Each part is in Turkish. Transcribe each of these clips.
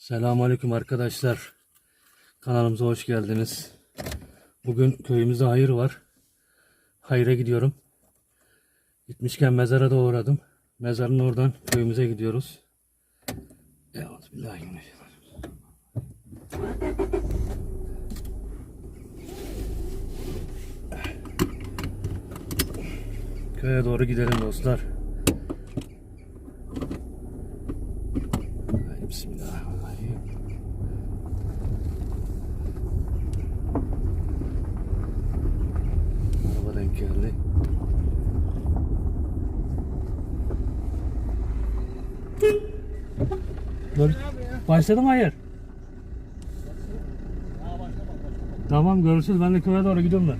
Selamünaleyküm arkadaşlar. Kanalımıza hoş geldiniz. Bugün köyümüzde hayır var. Hayır'a gidiyorum. Gitmişken mezara da uğradım. Mezarın oradan köyümüze gidiyoruz. Euzubillahimineşşeytanirracim. Köye doğru gidelim dostlar. Bismillahirrahmanirrahim. Araba denk geldi. Gör Başladım hayır. Tamam görüşürüz. Ben de köye doğru gidiyorum da.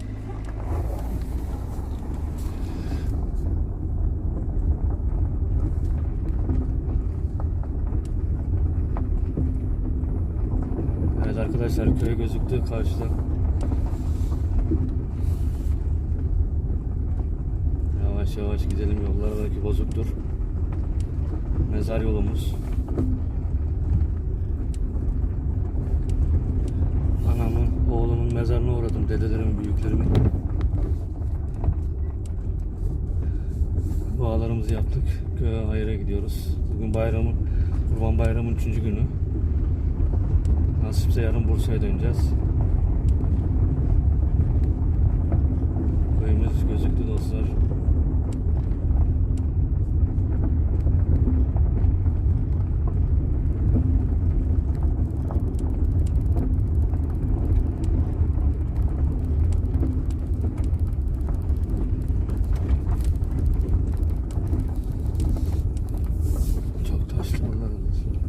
Evet arkadaşlar köy gözüktü karşıda. Yavaş yavaş gidelim yollar belki bozuktur. Mezar yolumuz. Anamın, oğlumun mezarına uğradım. Dedelerimin, büyüklerimin. Dualarımızı yaptık. Köye hayra gidiyoruz. Bugün bayramın, Kurban Bayramı'nın üçüncü günü. Nasipse yarın Bursa'ya döneceğiz. Köyümüz gözüktü dostlar. Çok taşlı oralar dostlar.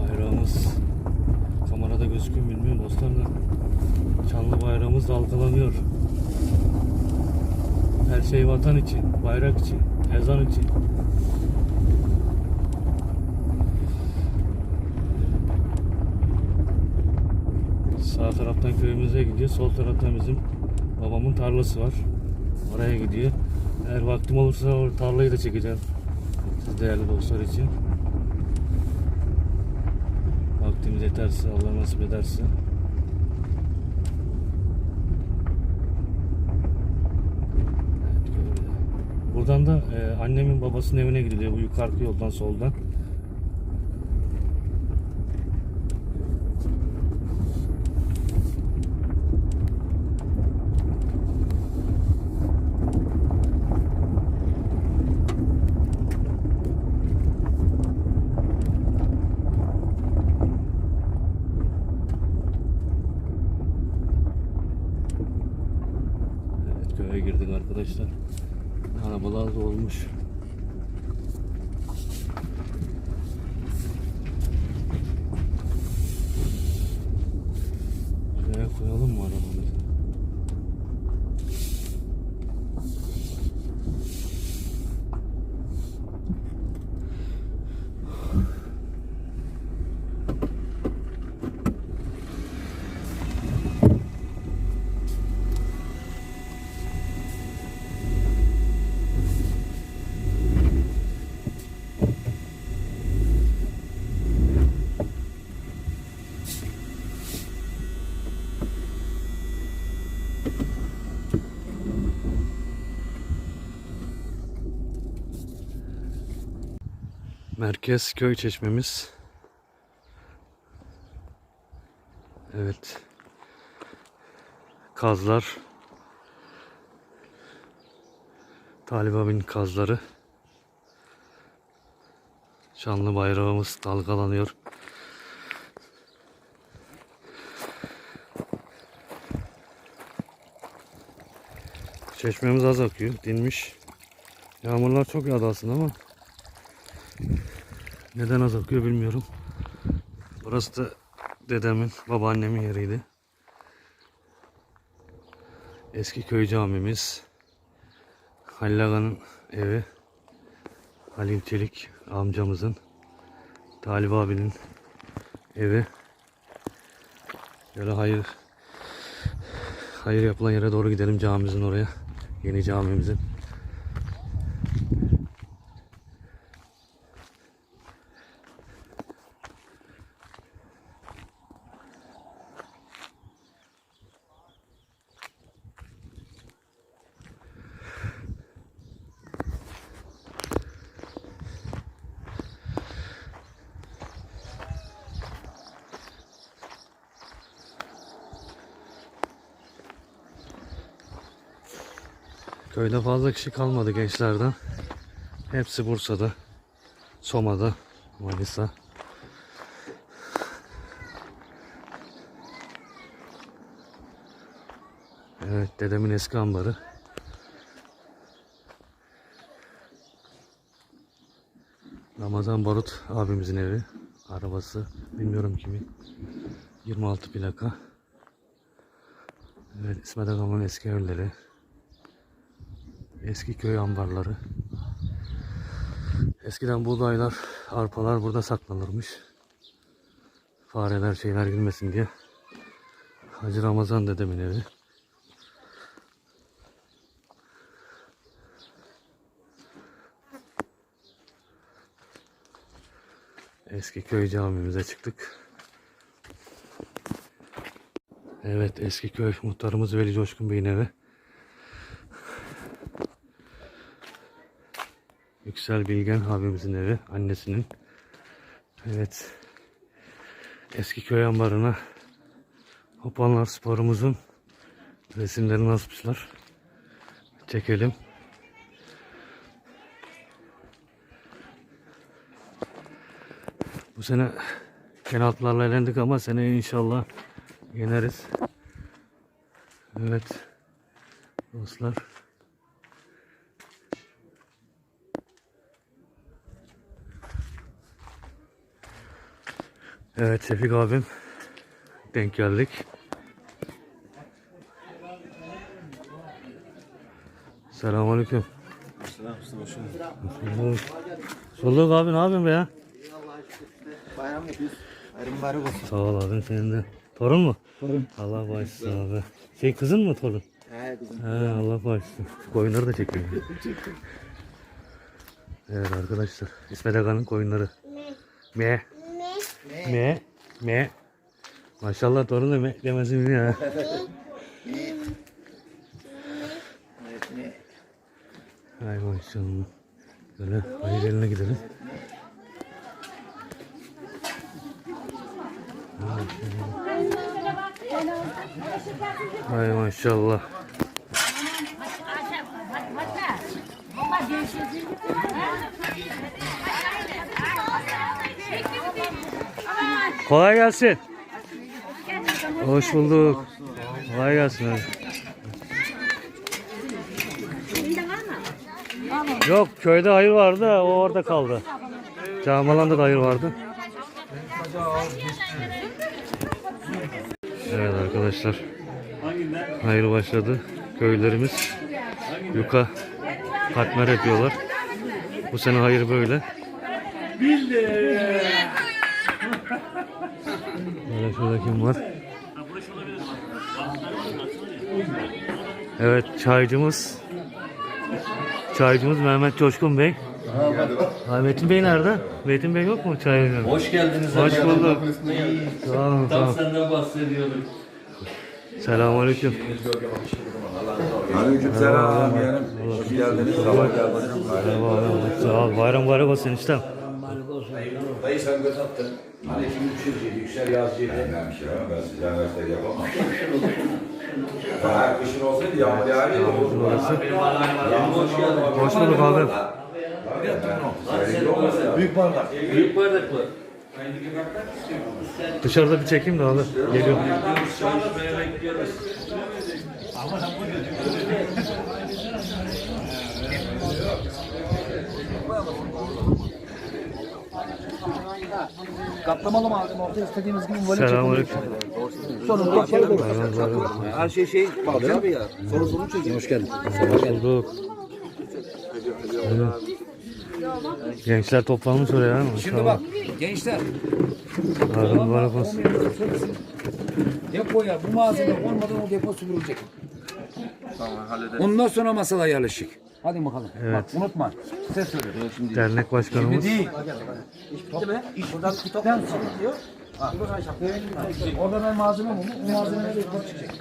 Bayrağımız kamerada gözüküyor mu bilmiyorum dostlar da Çanlı bayrağımız dalgalanıyor. Her şey vatan için, bayrak için, ezan için. Sağ taraftan köyümüze gidiyor, sol taraftan bizim babamın tarlası var. Oraya gidiyor. Eğer vaktim olursa o tarlayı da çekeceğim. Siz değerli dostlar için. Vaktimiz yeterse, Allah nasip ederse. Buradan da e, annemin babasının evine gidiliyor bu yukarı yoldan soldan. Evet köye girdik arkadaşlar. Arabalar da olmuş. Şuraya koyalım mı arabamızı? Merkez köy çeşmemiz. Evet. kazlar. Talip abinin kazları. Şanlı bayrağımız dalgalanıyor. Çeşmemiz az akıyor. Dinmiş. Yağmurlar çok yağdı aslında ama neden az bilmiyorum. Burası da dedemin, babaannemin yeriydi. Eski köy camimiz. Halil Aga'nın evi. Halil Çelik amcamızın. Talip abinin evi. Böyle hayır hayır yapılan yere doğru gidelim camimizin oraya. Yeni camimizin. Köyde fazla kişi kalmadı gençlerden. Hepsi Bursa'da, Soma'da, Manisa. Evet, dedemin eski ambarı. Ramazan Barut abimizin evi. Arabası bilmiyorum kimin. 26 plaka. Evet, İsmet Agam'ın eski evleri. Eski köy ambarları. Eskiden buğdaylar, arpalar burada saklanırmış. Fareler şeyler girmesin diye. Hacı Ramazan dedemin evi. Eski köy camimize çıktık. Evet eski köy muhtarımız Veli Coşkun Bey'in evi. Yüksel Bilgen abimizin evi, annesinin. Evet. Eski köy ambarına Hopanlar sporumuzun resimlerini asmışlar. Çekelim. Bu sene penaltılarla elendik ama seneye inşallah yeneriz. Evet. Dostlar. Evet Şefik abim denk geldik. Selamünaleyküm. Selam geldin. Solluk abi ne yapıyorsun be ya? Bayram yapıyoruz. Bayram mübarek olsun. Sağ ol abim senin de. Torun mu? Torun. Allah bağışlasın abi. Şey kızın mı torun? He kızım. He Allah bağışlasın. Koyunları da çekiyor. evet arkadaşlar. İsmet Aga'nın koyunları. Me. Me. Me. Me. Maşallah torun da me demesi biliyor ha. Evet ne? Hay maşallah. Böyle hayır eline gidelim. Hay maşallah. Kolay gelsin. Hoş bulduk. Kolay gelsin. Yok köyde hayır vardı o orada kaldı. Camalan'da da hayır vardı. Evet arkadaşlar. Hayır başladı. Köylerimiz yuka katmer yapıyorlar. Bu sene hayır böyle. Böyle şurada kim var? Evet çaycımız Çaycımız Mehmet Coşkun Bey. Ha, Metin Bey nerede? Metin Bey yok mu çaycı? Hoş geldiniz. Hoş efendim. bulduk. Sağ olun, Tam olun. senden bahsediyorduk. Selamünaleyküm. Aleykümselam yeğenim. Hoş geldiniz. Sabah geldiniz. Ol. Bayram mübarek olsun eniştem. Dayı sen attın. Hani şimdi düşürcüydü, yüksel yazcıydı. Ben bir şey yapamam. Ben size üniversite yapamam. Eğer kışın olsaydı yağmur yağardı olurdu. Burası. Yağmur hoş geldin. Hoş bulduk abi. Büyük bardak. Büyük bardaklar. Dışarıda bir çekeyim de abi. Geliyorum. Bekliyoruz. Katlamalı malzeme orada istediğimiz gibi böyle Selamünaleyküm. Sonunda Her şey şey Balçı abi ya. Soru sorun çözüyor. Hoş geldin. Hoş bulduk. Gençler toplanmış oraya. ha, Şimdi bak gençler Harun mübarek olsun. depoya bu malzeme olmadan o depo süpürülecek. Ondan sonra masala yerleşik. Hadi bakalım. Evet. Bak unutma. Size söylüyorum. Şimdi Dernek başkanımız. değil. buradan kitaptan çıkıyor. Orada ben malzeme bulmuş. Bu malzemeler depo çıkacak.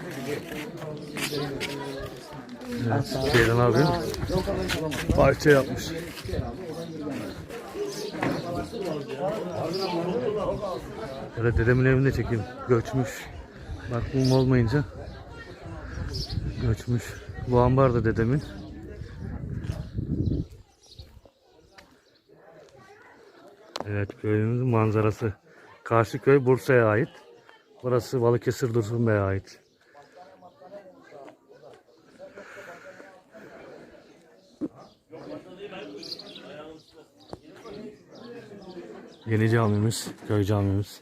Evet, Ceylan abi parça yapmış. Şöyle dedemin evinde çekeyim. Göçmüş. Bak mum olmayınca göçmüş. Bu ambar da dedemin. Evet köyümüzün manzarası. Karşı köy Bursa'ya ait. Burası Balıkesir Dursun Bey'e ait. Yeni camimiz, köy camimiz.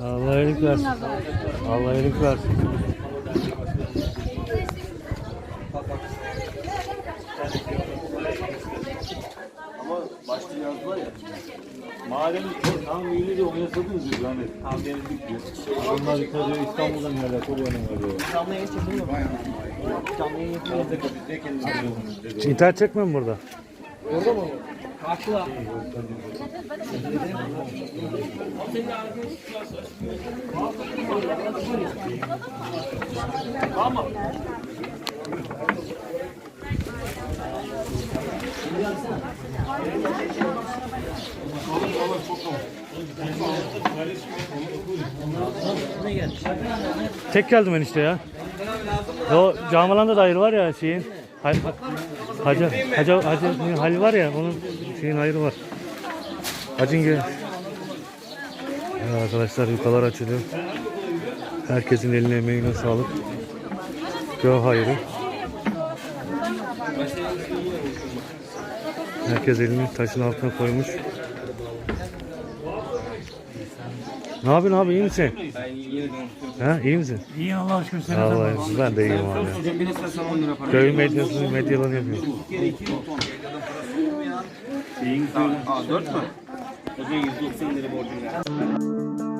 Allah Allah iyilik versin. Allah iyilik versin. Madem çok tam yürü de oynasadınız diyor yani tam denizlik diyor. Onlar yukarıda İstanbul'dan geldi çok oynamıyor. İnternet çekmiyor mu burada? Tek geldim ben işte ya. O Camalan'da da hayır var ya şeyin. Hay- Hacı, hacı, hacı, Halil var ya onun şeyin hayrı var. Hacın gel. Ya arkadaşlar yukalar açılıyor. Herkesin eline emeğine sağlık. Gö hayrı. Herkes elini taşın altına koymuş. Ne yapıyorsun abi iyi misin? Ha iyi misin? İyi Allah aşkına sen Vallahi ben de iyiyim abi. Köy medyası medyalarını yapıyorum. Şeyin Aa 4 mü? O da 190 lira borcum var.